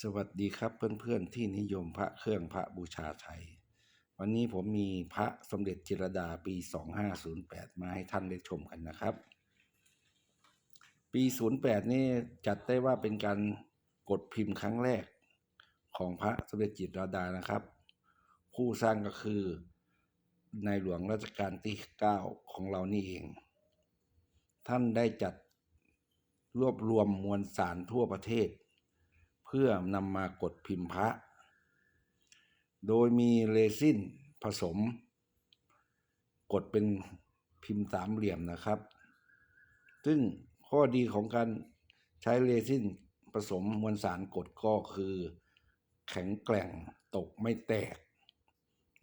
สวัสดีครับเพื่อนๆที่นิยมพระเครื่องพระบูชาไทย วันนี้ผมมีพระสมเด็จจิรดาปี 2508 มาให้ท่านได้ชมกันนะครับ ปี 08 นี่จัดได้ว่าเป็นการกดพิมพ์ครั้งแรกของพระสมเด็จจิรดานะครับ ผู้สร้างก็คือในหลวงรัชกาลที่ 9 ของเรานี่เอง ท่านได้จัดรวบรวมมวลสารทั่วประเทศ พื่อนำมากดพิมพ์พระ โดยมีเรซินผสม กดเป็นพิมพ์สามเหลี่ยมนะครับ ซึ่งข้อดีของการใช้เรซินผสมมวลสารกดก็คือ แข็งแกร่งตกไม่แตก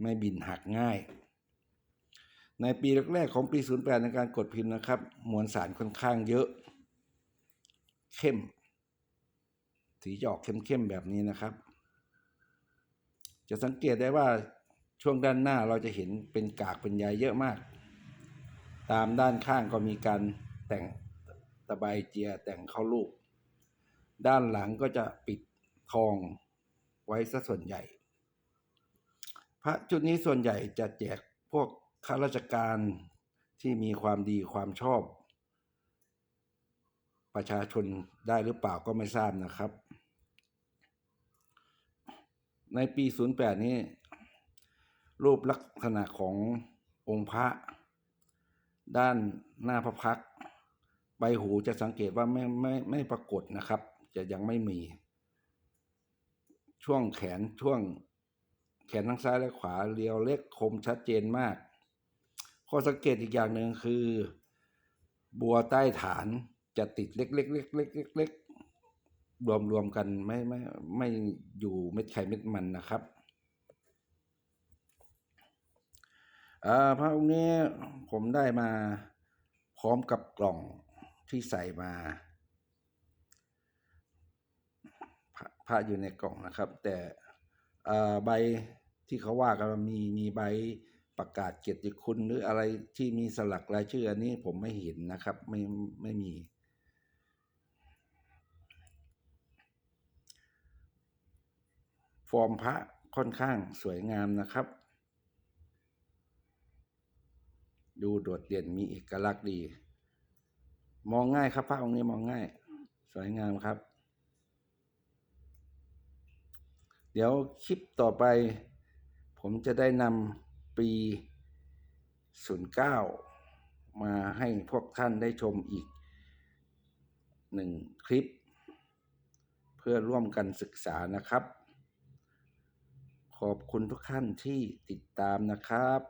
ไม่บินหักง่าย ในปีแรกๆของปี 08 ในการกดพิมพ์นะครับ มวลสารค่อนข้างเยอะ เข้ม สีจะออกเข้มๆแบบนี้นะครับ จะสังเกตได้ว่าช่วงด้านหน้าเราจะเห็นเป็นกากเป็นใยเยอะมาก ตามด้านข้างก็มีการแต่งตะไบเจียแต่งเข้ารูปด้านหลังก็จะปิดทองไว้ซะส่วนใหญ่ พระจุดนี้ส่วนใหญ่จะแจกพวกข้าราชการที่มีความดีความชอบ ประชาชนได้หรือเปล่าก็ไม่ทราบนะครับ ในปี 08 นี้ รูปลักษณะขององค์พระ ด้านหน้าพระพักใบหูจะสังเกตว่าไม่ไม่ไม่ปรากฏนะครับ จะยังไม่มี ช่วงแขนช่วงแขนทั้งซ้ายและขวาเรียวเล็กคมชัดเจนมาก ข้อสังเกตอีกอย่างหนึ่งคือ บัวใต้ฐาน จะติดเล็กๆเล็กๆเล็กๆรวมรวมกันไม่ไม่ไม่อยู่เม็ดไข่เม็ดมันนะครับพระองค์นี้ผมได้มาพร้อมกับกล่องที่ใส่มาพระอยู่ในกล่องนะครับ แต่ใบที่เขาว่ากันมีมีใบประกาศเกียรติคุณหรืออะไรที่มีสลักรายชื่ออันนี้ผมไม่เห็นนะครับ ไม่ไม่มี ฟอร์มพระค่อนข้างสวยงามนะครับ ดูโดดเด่นมีเอกลักษณ์ดี มองง่ายครับพระองค์นี้มองง่าย สวยงามครับ เดี๋ยวคลิปต่อไป ผมจะได้นำปี 09 มาให้พวกท่านได้ชมอีกหนึ่งคลิป เพื่อร่วมกันศึกษานะครับ ขอบคุณทุกท่านที่ติดตามนะครับ